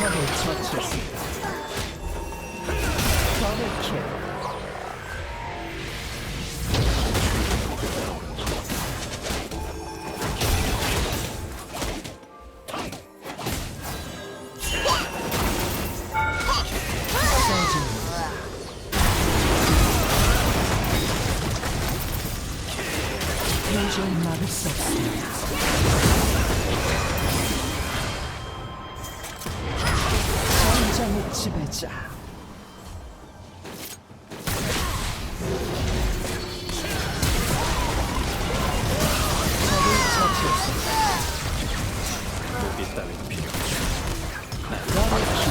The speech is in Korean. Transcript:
적을 처치했습니다. 더블킬. 도저히 막을 수 습니다. 열정의 지배자. 저를 처치했습니다. 무기 따위 필요 없죠. 나를